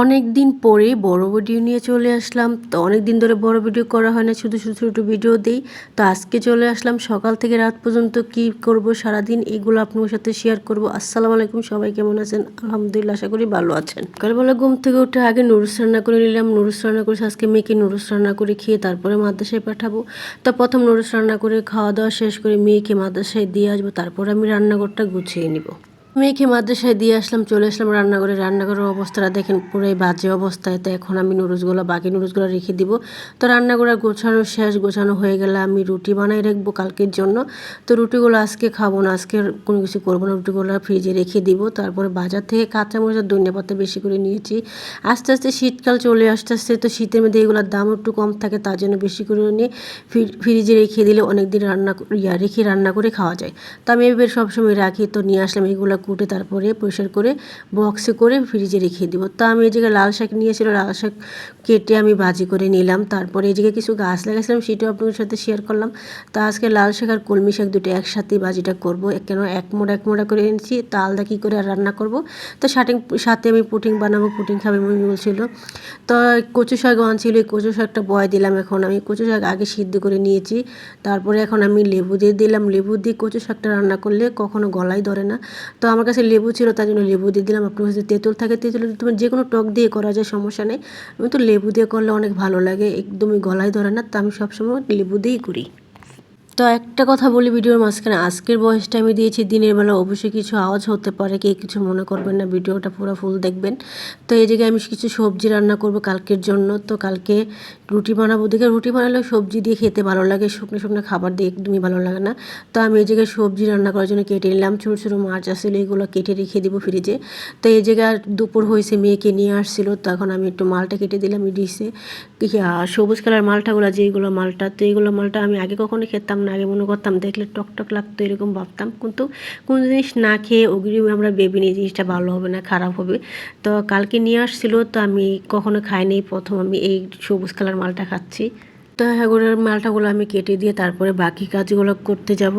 অনেক দিন পরে বড় ভিডিও নিয়ে চলে আসলাম। তো অনেক দিন ধরে বড় ভিডিও করা হয় না, শুধু শুধু ছোটো ভিডিও দিই। তো আজকে চলে আসলাম। সকাল থেকে রাত পর্যন্ত কি করব, সারাদিন এগুলো আপনার সাথে শেয়ার করব। আসসালামু আলাইকুম, সবাই কেমন আছেন? আলহামদুলিল্লাহ, আশা করি ভালো আছেন। সকালবেলা ঘুম থেকে উঠে আগে নুরুস রান্না করে নিলাম। নুরুস রান্না করে আজকে মেয়েকে নুরুস রান্না করে খেয়ে তারপরে মাদ্রাসায় পাঠাবো। তো প্রথম নুরুস রান্না করে খাওয়া দাওয়া শেষ করে মেয়েকে মাদ্রাসায় দিয়ে আসব। তারপর আমি রান্নাঘরটা গুছিয়ে নিব। মেয়েকে মাদ্রাসায় দিয়ে আসলাম, চলে আসলাম রান্নাঘরে। রান্নাঘরের অবস্থাটা দেখেন, পুরাই বাজে অবস্থায় তো এখন আমি নুডলসগুলো, বাকি নুডলসগুলো রেখে দিব। তো রান্নাঘরে গোছানো শেষ, গোছানো হয়ে গেলে আমি রুটি বানাই রাখব কালকের জন্য। তো রুটিগুলো আজকে খাব না, আজকে কোনো কিছু করব না। রুটিগুলো ফ্রিজে রেখে দিব। তারপরে বাজার থেকে কাঁচামরিচ আর ধনিয়া পাতা বেশি করে নিয়েছি। আস্তে আস্তে শীতকাল চলে আসতে আসতে তো শীতের মধ্যে এগুলোর দাম একটু কম থাকে, তার জন্য বেশি করে নিয়ে ফ্রিজে রেখে দিলে অনেক দিন রান্না, ইয়া, রেখে রান্না করে খাওয়া যায়। তো আমি এবার সবসময় রাখি, তো নিয়ে আসলাম, এগুলো কুটে তারপরে পরিষ্কার করে বক্সে করে ফ্রিজে রেখে দিব। তা আমি জায়গায় লাল শাক নিয়েছিল, লাল শাক কেটে আমি ভাজি করে নিলাম। তারপরে জায়গায় কিছু গাছ লাগাইছিলাম, সেটাও আপনাদের সাথে শেয়ার করলাম। তা আজকে লাল শাক আর কলমি শাক দুটো একসাথেই ভাজিটা করব। কেন এক মোড়া এক মোড়া করে এনেছি তা আলাদা কী করে আর রান্না করব? তো সাটিং সাথে আমি পুটিং বানাবো, পুটিং খাবে মনে বলছিল। তো কচু শাক আনছিল, এই কচু শাকটা বয় দিলাম এখন। আমি কচু শাক আগে সিদ্ধ করে নিয়েছি, তারপরে এখন আমি লেবু দিয়ে দিলাম। লেবু দিয়ে কচু শাকটা রান্না করলে কখনো গলায় ধরে না। তো আমার কাছে লেবু ছিল, তার জন্য লেবু দিয়ে দিলাম। আপনার কাছে তেঁতুল থাকে, তেঁতুল তোমার যে কোনো টক দিয়ে করা যায়, সমস্যা নেই। আমি তো লেবু দিয়ে করলে অনেক ভালো লাগে, একদমই গলায় ধরে না, তা আমি সবসময় লেবু দিয়েই করি। তো একটা কথা বলি ভিডিওর মাঝখানে, আজকের বয়সটা আমি দিয়েছি, দিনের বেলা অবশ্যই কিছু আওয়াজ হতে পারে কে কিছু মনে করবেন না, ভিডিওটা পুরো ফুল দেখবেন। তো এই জায়গায় আমি কিছু সবজি রান্না করব কালকের জন্য। তো কালকে রুটি বানাবো, দেখে রুটি বানালে সবজি দিয়ে খেতে ভালো লাগে, শুকনো শুকনো খাবার দিয়ে একদমই ভালো লাগে না। তো আমি এই জায়গায় সবজি রান্না করার জন্য কেটে নিলাম, ছোটো ছোটো মাছ আসলে এগুলো কেটে রেখে দিব ফ্রিজে তো এই জায়গায় দুপুর হয়েছে, মেয়েকে নিয়ে আসছিল তখন আমি একটু মালটা কেটে দিলাম ডিশে সবুজ কালার মালটাগুলো যেইগুলো মালটা, তো এইগুলো মালটা আমি আগে কখনো খেতাম না আগে মনে করতাম, দেখলে টক টক লাগতো, এরকম ভাবতাম। কিন্তু কোন জিনিস না খেয়ে অগ্রিম আমরা বেবিনি জিনিসটা ভালো হবে না, খারাপ হবে। তো কালকে নিয়ে আসছিল, তো আমি কখনো খাইনি প্রথম আমি এই সবুজ কালার মালটা খাচ্ছি। তো এগুলোর মালটাগুলো আমি কেটে দিয়ে তারপরে বাকি কাজগুলো করতে যাব।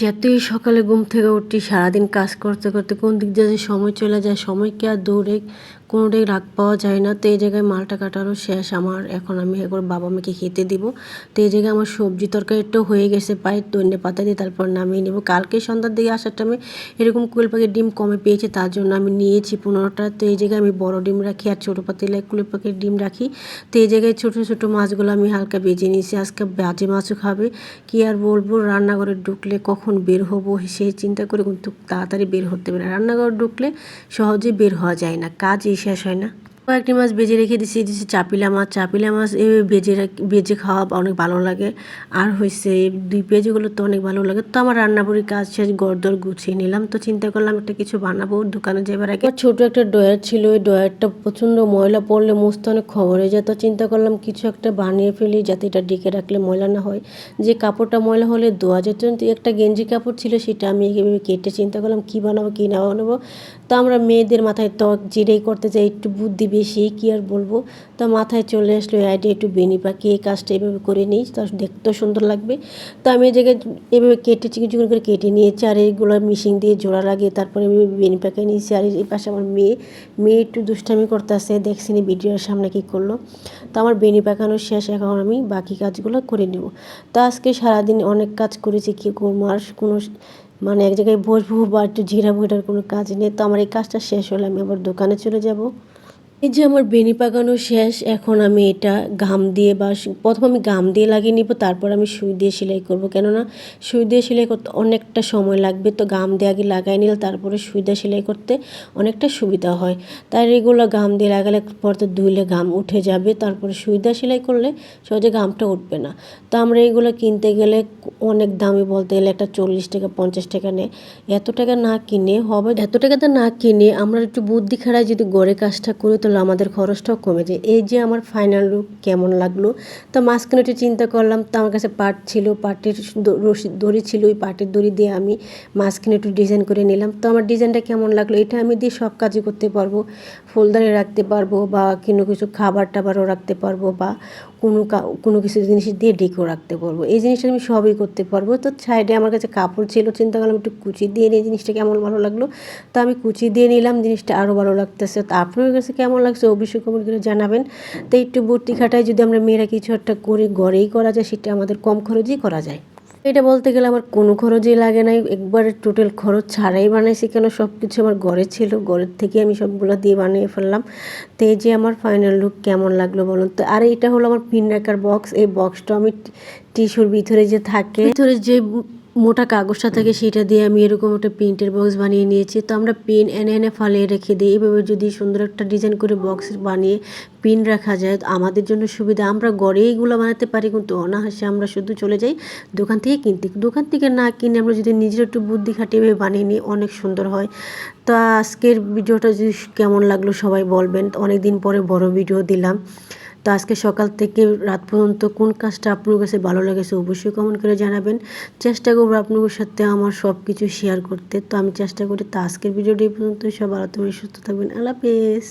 যতই সকালে ঘুম থেকে উঠি, সারাদিন কাজ করতে করতে কোন দিক দিয়ে সময় চলে যায় সময়কে আর দৌড়ে কোনোটাই রাগ পাওয়া যায় না। তো এই জায়গায় মালটা কাটানো শেষ। আমার এখন আমি একবার বাবা মাকে খেতে দিব। তো এই জায়গায় আমার সবজি তরকারিটাও হয়ে গেছে পাই ধনে পাতা দিয়ে তারপর নামিয়ে নেব। কালকে সন্ধ্যার দিকে আসার টাইমে এরকম কুল পাখির ডিম কমে পেয়েছে, তার জন্য আমি নিয়েছি পনেরোটা। তো এই জায়গায় আমি বড় ডিম রাখি আর ছোটো পাতিলায় কুল পাখির ডিম রাখি। তো এই জায়গায় ছোটো ছোটো মাছগুলো আমি হালকা বেজে নিয়েছি। আজকে বাজে মাছও খাবে। কি আর বলব, রান্নাঘরে ঢুকলে কখন বের হব সেই চিন্তা করে কিন্তু তাড়াতাড়ি বের হতে পারে রান্নাঘর ঢুকলে সহজে বের হওয়া যায় না। কাজই শেষ হয় না। কয়েকটি মাছ বেজে রেখে দিছি দিচ্ছি চাপিলা মাছ চাপিলা মাছ বেজে বেজে খাওয়া অনেক ভালো লাগে। আর হয়েছে দুই পেঁয়াজিগুলো তো অনেক ভালো লাগে। তো আমার রান্নাবাড়ির কাজ শেষ গড়দর গুছিয়ে নিলাম। তো চিন্তা করলাম একটা কিছু বানাবো, দোকানে যাবার আগে। ছোট একটা ডয়ার ছিল, ওই ডয়ারটা প্রচণ্ড ময়লা পড়লে মুছতে অনেক খবর হয়ে যায়। তো চিন্তা করলাম কিছু একটা বানিয়ে ফেলি, যাতে এটা ডেকে রাখলে ময়লা না হয়। যে কাপড়টা ময়লা হলে ধোয়া যেত একটা গেঞ্জি কাপড় ছিল, সেটা আমি কেটে চিন্তা করলাম কী বানাবো, কী না বানাবো। তো আমরা মেয়েদের মাথায় ত্বক জিরেই করতে চাই, একটু বুদ্ধি বেশি, কী আর বলব? তো মাথায় চলে আসলো এই আইডিয়া একটু বেনি পাখি, এই কাজটা এভাবে করে নিই, তা দেখতেও সুন্দর লাগবে। তো আমি এই জায়গায় এভাবে কেটে চিকন চিকন করে কেটে নিয়েছি, আর এইগুলো মিশিং দিয়ে জোড়া লাগিয়ে তারপরে আমি বেনি পাখি নিয়েছি, আর এই পাশে আমার মেয়ে। মেয়ে একটু দুষ্টামি করতে আসে দেখছিনি ভিডিওর সামনে কী করল? তো আমার বেনি পাকানো শেষ, এখন আমি বাকি কাজগুলো করে নেব। তো আজকে সারাদিন অনেক কাজ করেছি, কী করব? আর কোনো মানে এক জায়গায় বসবো বা একটু জিরাবো এটার কোনো কাজ নেই, তো আমার এই কাজটা শেষ হলে আমি আবার দোকানে চলে যাব। এই যে আমার বেনি পাকানো শেষ, এখন আমি এটা ঘাম দিয়ে বা প্রথম আমি ঘাম দিয়ে লাগিয়ে নিব, তারপর আমি সুই দিয়ে সেলাই করব। কেননা সুই দিয়ে সেলাই করতে অনেকটা সময় লাগবে, তো ঘাম দিয়ে আগে লাগাই নিলে তারপরে সুই দিয়ে সেলাই করতে অনেকটা সুবিধা হয়। তাই এগুলো ঘাম দিয়ে লাগালে পর তো ধুইলে ঘাম উঠে যাবে, তারপরে সুই দিয়ে সেলাই করলে সহজে ঘামটা উঠবে না। তো আমরা এইগুলো কিনতে গেলে অনেক দামি বলতে গেলে একটা চল্লিশ টাকা, পঞ্চাশ টাকা নেয়। এত টাকা না কিনে, হবে এত টাকাতে না কিনে আমরা একটু বুদ্ধি খাড়ায় যদি গড়ে কাজটা করি তাহলে আমাদের খরচটাও কমে যায়। এই যে আমার ফাইনাল লুক কেমন লাগল, তা মাঝখানে একটু চিন্তা করলাম, তো আমার কাছে পাট ছিল পাটের দড়ি ছিল, ওই পাটের দড়ি দিয়ে আমি মাঝখানে একটু ডিজাইন করে নিলাম। তো আমার ডিজাইনটা কেমন লাগল, এটা আমি দিয়ে সব কাজই করতে পারব। ফুলদানি রাখতে পারব বা কোনো কিছু খাবার টাবারও রাখতে পারব বা কোনো কোনো কিছু জিনিস দিয়ে ডেকেও রাখতে পারব এই জিনিসটা আমি সবই করতে পারব। তো সাইডে আমার কাছে কাপড় ছিল, চিন্তা করলাম একটু কুচি দিয়ে নিয়ে জিনিসটা কেমন ভালো লাগল? তো আমি কুচি দিয়ে নিলাম, জিনিসটা আরও ভালো লাগতেছে। তো আপনার কাছে কেমন লাগছে? অবশ্যই কমেন্ট করে জানাবেন। তো একটু বর্তি খাটায় যদি আমরা মেয়েরা কিছু একটা করে, ঘরেই করা যায়, সেটা আমাদের কম খরচেই করা যায়। এটা বলতে গেলে আমার কোনো খরচই লাগে নাই একবার টোটাল খরচ ছাড়াই বানাইছি কেন? সব কিছু আমার ঘরে ছিল। ঘরের থেকে আমি সবগুলো দিয়ে বানিয়ে ফেললাম। তো এই যে আমার ফাইনাল লুক কেমন লাগল বলুন তো? আর এটা হলো আমার পিন রাখার বক্স এই বক্সটা আমি টিস্যুর ভিতরে যে থাকে, ভিতরে যে মোটা কাগজটা থাকে সেটা দিয়ে আমি এরকম একটা প্রিন্টের বক্স বানিয়ে নিয়েছি। তো আমরা পেন এনে এনে ফালিয়ে রেখে দিই। এভাবে যদি সুন্দর একটা ডিজাইন করে বক্স বানিয়ে পিন রাখা যায় আমাদের জন্য সুবিধা। আমরা গড়ে এইগুলো বানাতে পারি, কিন্তু অনাহাসে আমরা শুধু চলে যাই দোকান থেকে কিনতে। দোকান থেকে না কিনে আমরা যদি নিজের একটু বুদ্ধি খাটিয়ে বানিয়ে নিই, অনেক সুন্দর হয়। তো আজকের ভিডিওটা যদি কেমন লাগল সবাই বলবেন। অনেক দিন পরে বড় ভিডিও দিলাম। তো আজকে সকাল থেকে রাত পর্যন্ত কোন কাজটা আপনার কাছে ভালো লেগেছে অবশ্যই কমেন্ট করে জানাবেন। চেষ্টা করব আপনার সাথে আমার সব কিছু শেয়ার করতে। তো আমি চেষ্টা করি তো আজকের ভিডিওটি পর্যন্ত সব ভালো তুমি সুস্থ থাকবেন। আল্লাহ হাফেজ।